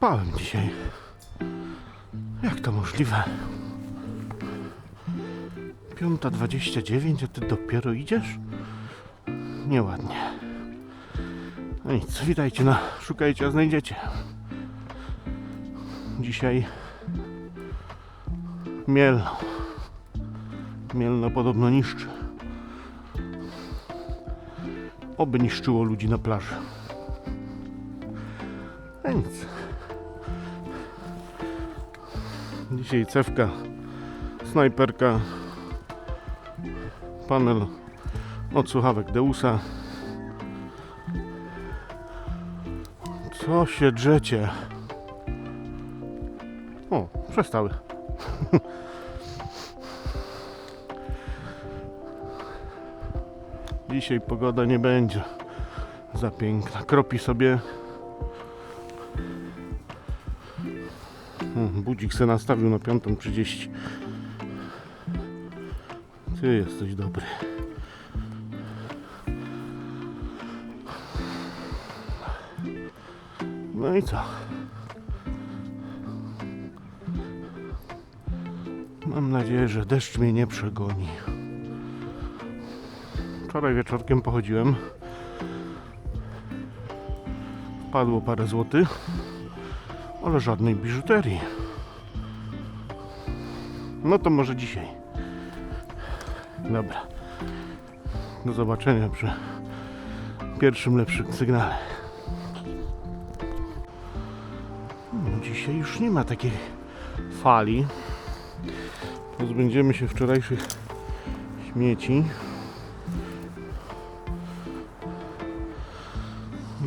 spałem dzisiaj. Jak to możliwe? 5.29, a ty dopiero idziesz? Nieładnie. No nic, witajcie na Szukajcie, a znajdziecie. Dzisiaj Mielno. Mielno podobno niszczy. Oby niszczyło ludzi na plaży. A nic. Dzisiaj cewka, snajperka, panel od słuchawek Deusa. Co się drzecie? O, przestały. Dzisiaj pogoda nie będzie za piękna. Kropi sobie. Budzik se nastawił na 5.30. Ty jesteś dobry. No i co? Mam nadzieję, że deszcz mnie nie przegoni. Wczoraj wieczorkiem pochodziłem. Padło parę złotych, ale żadnej biżuterii. No to może dzisiaj. Dobra. Do zobaczenia przy pierwszym lepszym sygnale. No, dzisiaj już nie ma takiej fali. Pozbędziemy się wczorajszych śmieci.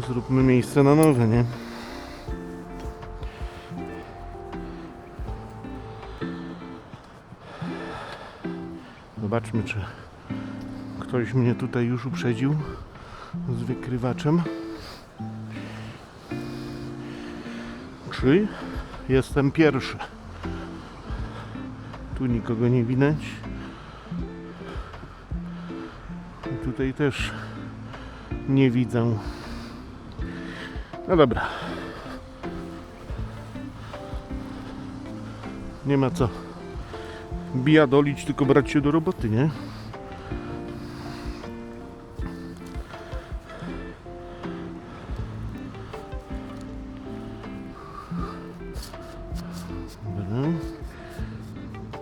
Zróbmy miejsce na nowe, nie? Zobaczmy, czy ktoś mnie tutaj już uprzedził z wykrywaczem. Czy jestem pierwszy? Tu nikogo nie widać. I tutaj też nie widzę. No dobra. Nie ma co bijadolić, tylko brać się do roboty, nie?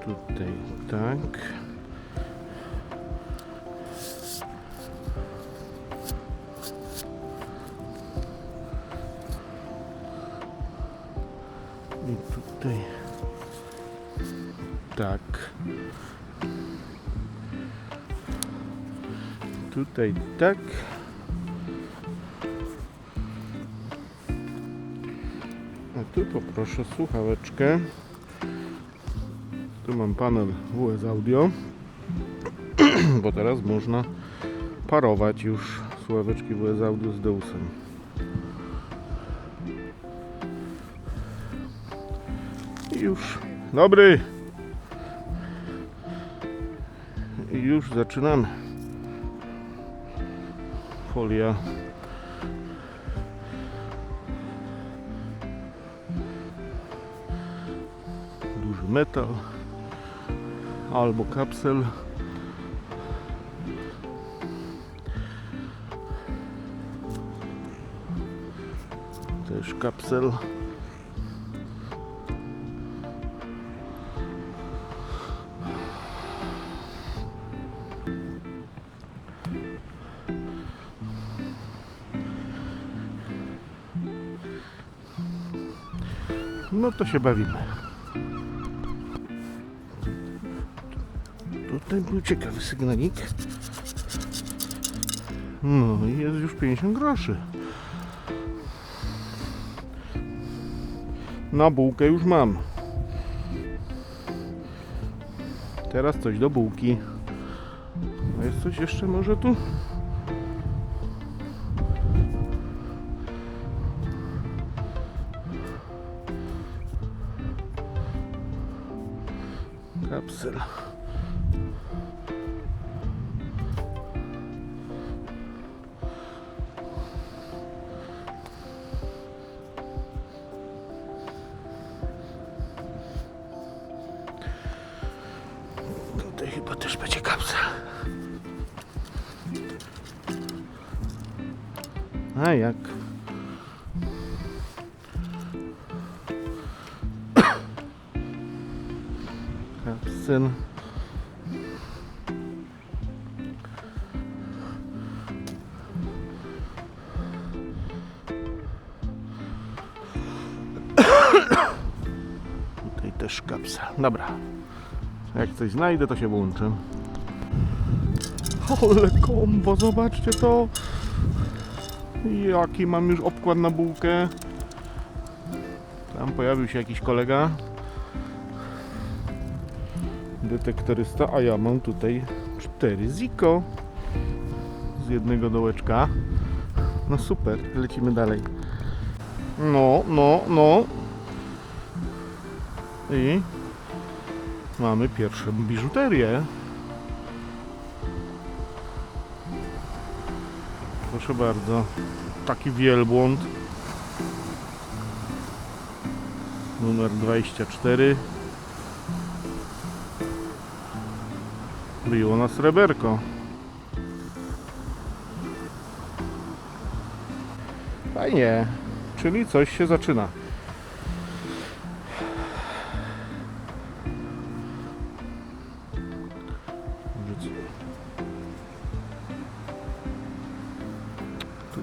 Tutaj tak. I tutaj tak. Tutaj tak. A tu poproszę słuchaweczkę. Tu mam panel WS Audio, bo teraz można parować już słuchaweczki WS Audio z Deusem. Już. Dobry. Już zaczynamy. Folia. Duży metal. Albo kapsel. Też kapsel. No to się bawimy. Tutaj był ciekawy sygnalik. No i jest już 50 groszy. Na bułkę już mam. Teraz coś do bułki. Jest coś jeszcze może tu? Tutaj chyba też będzie kapsel. A jak? Kapsel. Tutaj też kapsel. Dobra. Jak coś znajdę, to się włączę. Ale kombo, zobaczcie to. Jaki mam już obkład na bułkę. Tam pojawił się jakiś kolega. Detektorysta, a ja mam tutaj cztery ziko. Z jednego dołeczka. No super, lecimy dalej. No, no, no. I mamy pierwszą biżuterię. Proszę bardzo. Taki wielbłąd. Numer 24. Było na sreberko. Fajnie. Czyli coś się zaczyna.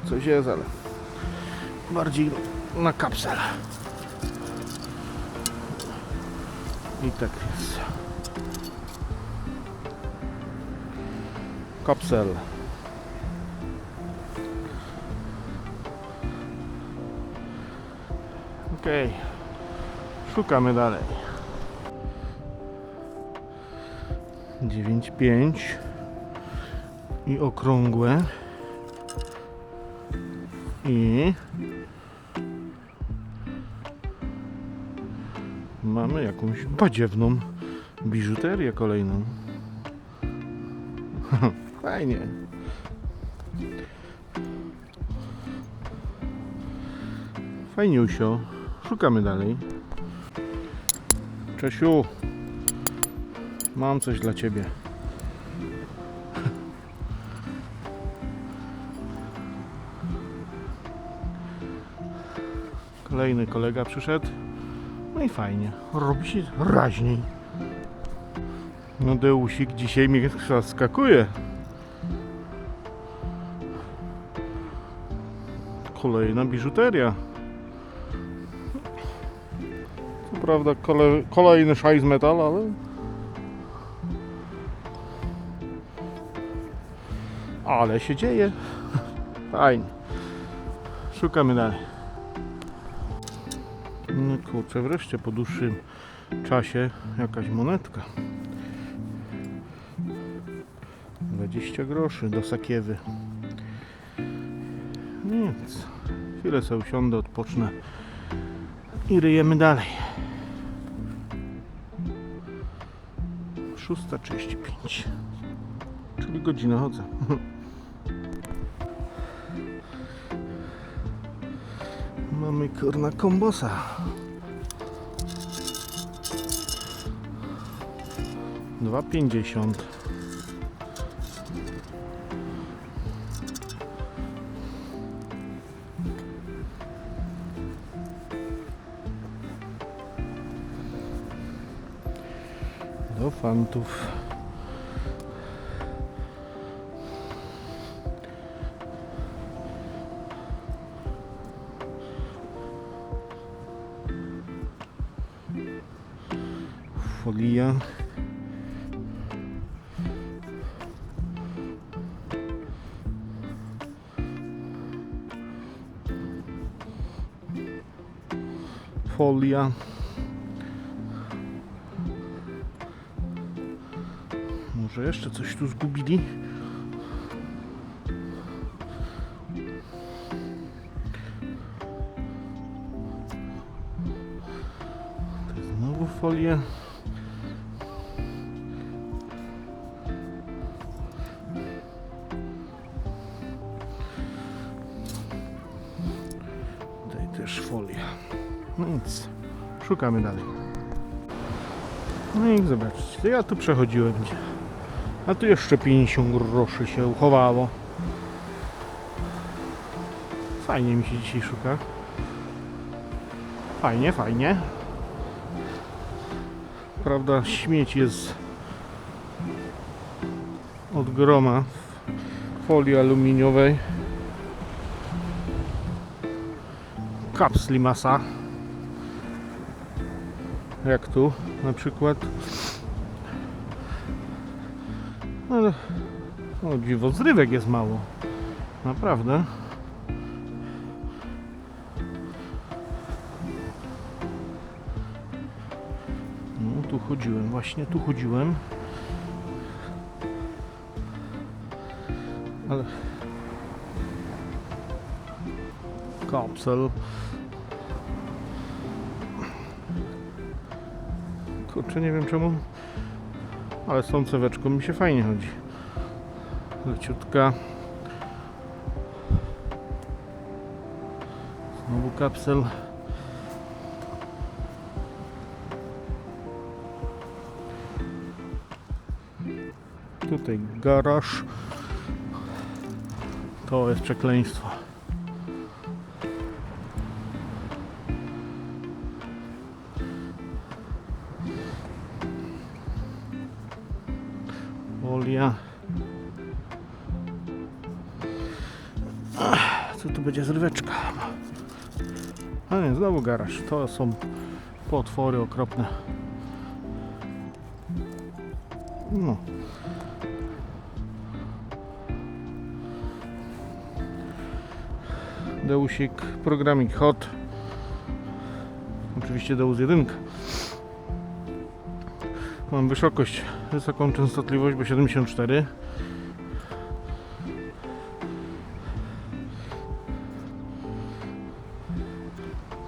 Tu coś jest, ale bardziej na kapsel. I tak jest. Kapsel. Okej. Szukamy dalej. 9,5 i okrągłe jakąś badziewną biżuterię kolejną. Fajnie. Fajniusio. Szukamy dalej. Czesiu, mam coś dla ciebie. Kolejny kolega przyszedł. No i fajnie. Robi się raźniej. No Deusik dzisiaj mnie zaskakuje. Kolejna biżuteria. Co prawda kole, kolejny szajs metal, ale... Ale się dzieje. Fajnie. Szukamy dalej. No kurczę, wreszcie po dłuższym czasie jakaś monetka. 20 groszy do sakiewy. Nic. Chwilę sobie usiądę, odpocznę i ryjemy dalej. 6.35 Czyli godzinę chodzę. Mamy kurna kombosa. Dwa pięćdziesiąt. Do fantów. Folia. Folia. Może jeszcze coś tu zgubili? Znowu folia. Szukamy dalej. No i zobaczcie, ja tu przechodziłem. A tu jeszcze 50 groszy się uchowało. Fajnie mi się dzisiaj szuka. Fajnie, fajnie. Prawda, śmieć jest od groma w folii aluminiowej. Kapsli masa. Jak tu na przykład. Ale o dziwo, zrywek jest mało. Naprawdę. No, tu chodziłem, właśnie tu chodziłem. Ale... Kapsel. Kurczę, nie wiem czemu, ale z tą ceweczką mi się fajnie chodzi. Leciutka. Znowu kapsel. Tutaj garaż. To jest przekleństwo. Folia. Co tu będzie zryweczka? A nie, znowu garaż. To są potwory okropne. No. Deusik, programik hot. Oczywiście Deus 1. Mam wysokość, wysoką częstotliwość, bo 74.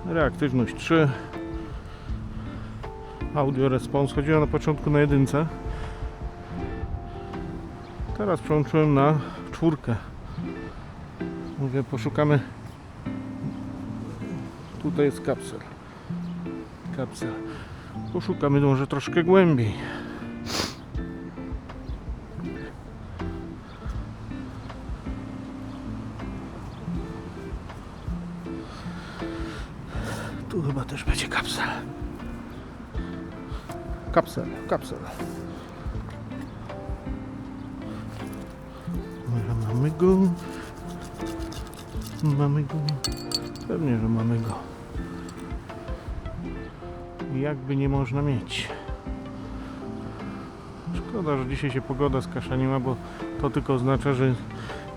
Reaktywność 3. Audio response. Chodziło na początku na jedynce. Teraz przełączyłem na czwórkę. Mówię, poszukamy. Tutaj jest kapsel. Kapsel. Poszukamy może troszkę głębiej. Kapsel, kapsel. Mamy go. Mamy go. Pewnie, że mamy go. Jakby nie można mieć. Szkoda, że dzisiaj się pogoda skaszaniła, bo to tylko oznacza, że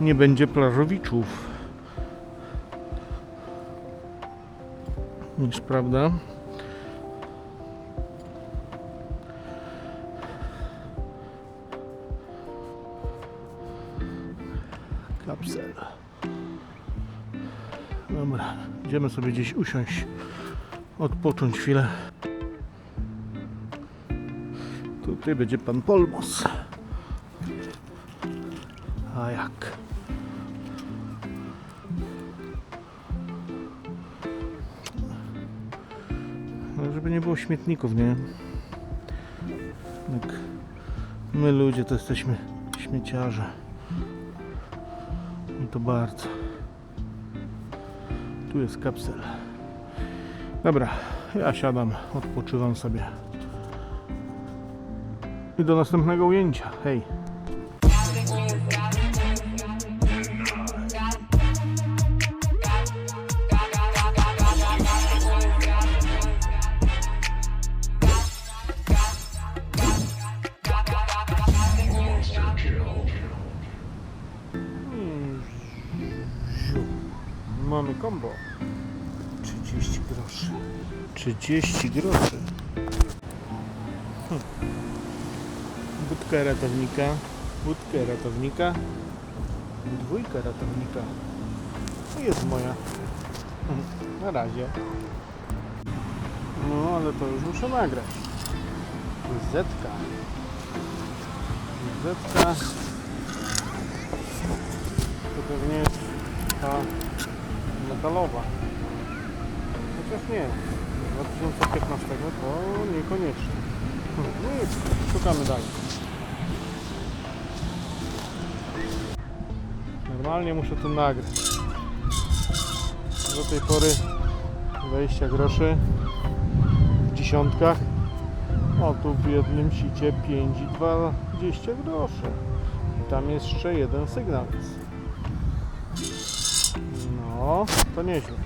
nie będzie plażowiczów. Niż prawda? Dobra, idziemy sobie gdzieś usiąść, odpocząć chwilę. Tutaj będzie pan Polmos. A jak? No, żeby nie było śmietników, nie? Tak. My ludzie to jesteśmy śmieciarze. I to bardzo. Tu jest kapsel. Dobra, ja siadam, odpoczywam sobie. I do następnego ujęcia. Hej. 30 groszy. 30 groszy. Hm. Budka ratownika. Budkę ratownika. Dwójka ratownika. To jest moja. Hm, Na razie. No, ale to już muszę nagrać. Zetka. Zetka. To pewnie jest ta metalowa. Chociaż nie. Z 2015 to niekoniecznie. No nic, szukamy dalej. Normalnie muszę to nagrać. Do tej pory 20 groszy w dziesiątkach. O, tu w jednym sicie 5 i 20 groszy. I tam jeszcze jeden sygnał jest. No, to nieźle.